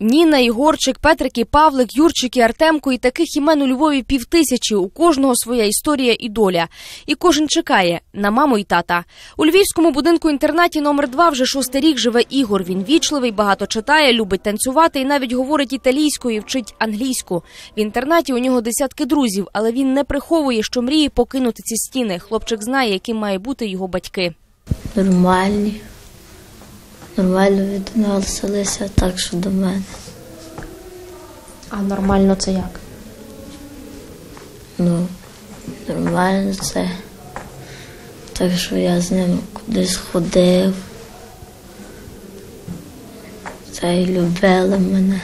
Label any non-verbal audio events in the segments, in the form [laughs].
Ніна, Ігорчик, Петрик і Павлик, Юрчик і Артемко і таких імен у Львові півтисячі. У кожного своя історія і доля. І кожен чекає на маму і тата. У львівському будинку інтернаті номер 2 вже шостий рік живе Ігор. Він вічливий, багато читає, любить танцювати і навіть говорить італійською, і вчить англійську. В інтернаті у нього десятки друзів, але він не приховує, що мріє покинути ці стіни. Хлопчик знає, яким має бути його батьки. нормальні. Нормально відносилися так, що до мене. А нормально це як? Ну, нормально це. Так що я з ним кудись ходив. Та й любила мене.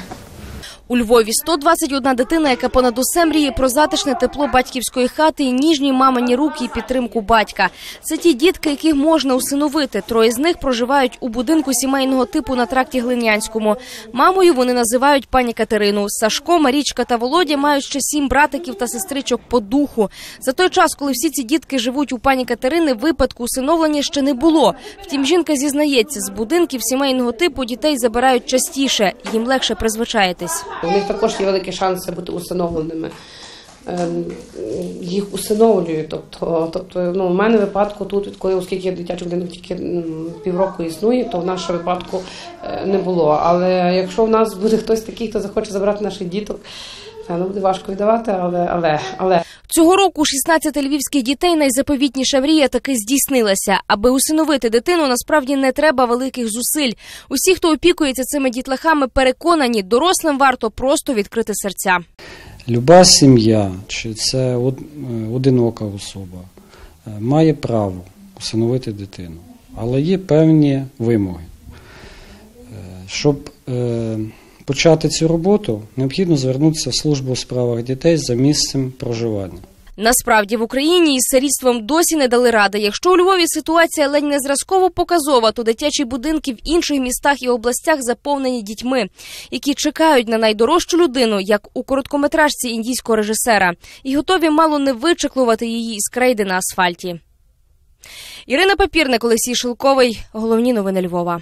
У Львові 121 дитина, яка понад усе мріє про затишне тепло батьківської хати ніжні мамині руки і підтримку батька. Це ті дітки, яких можна усиновити. Троє з них проживають у будинку сімейного типу на тракті Глинянському. Мамою вони називають пані Катерину. Сашко, Марічка та Володя мають ще сім братиків та сестричок по духу. За той час, коли всі ці дітки живуть у пані Катерини, випадку усиновлення ще не було. Втім, жінка зізнається, з будинків сімейного типу дітей забирають частіше, їм легше призвичаєтесь. У них також є великі шанси бути усиновленими. Ем, Їх усиновлюють. Тобто, тобто ну, в мене випадку тут, коли, оскільки дитячий будинок тільки півроку існує, то в нашому випадку е, не було. Але якщо в нас буде [laughs] хтось такий, хто захоче забрати наших діток, певно буде важко віддавати, але але але. Цього року 16 львівських дітей найзаповітніша мрія таки здійснилася. Аби усиновити дитину, насправді не треба великих зусиль. Усі, хто опікується цими дітлахами, переконані, дорослим варто просто відкрити серця. Люба сім'я, чи це е, одинока особа, е, має право усиновити дитину, але є певні вимоги. Е, Щоб е, почати цю роботу, необхідно звернутися в службу у справах дітей за місцем проживання. Насправді в Україні із сирітством досі не дали ради. Якщо у Львові ситуація ледь не зразково показова, то дитячі будинки в інших містах і областях заповнені дітьми, які чекають на найдорожчу людину, як у короткометражці індійського режисера, і готові мало не вичеклувати її із крейди на асфальті. Ірина Папірник, Олексій Шилковий. Головні новини Львова.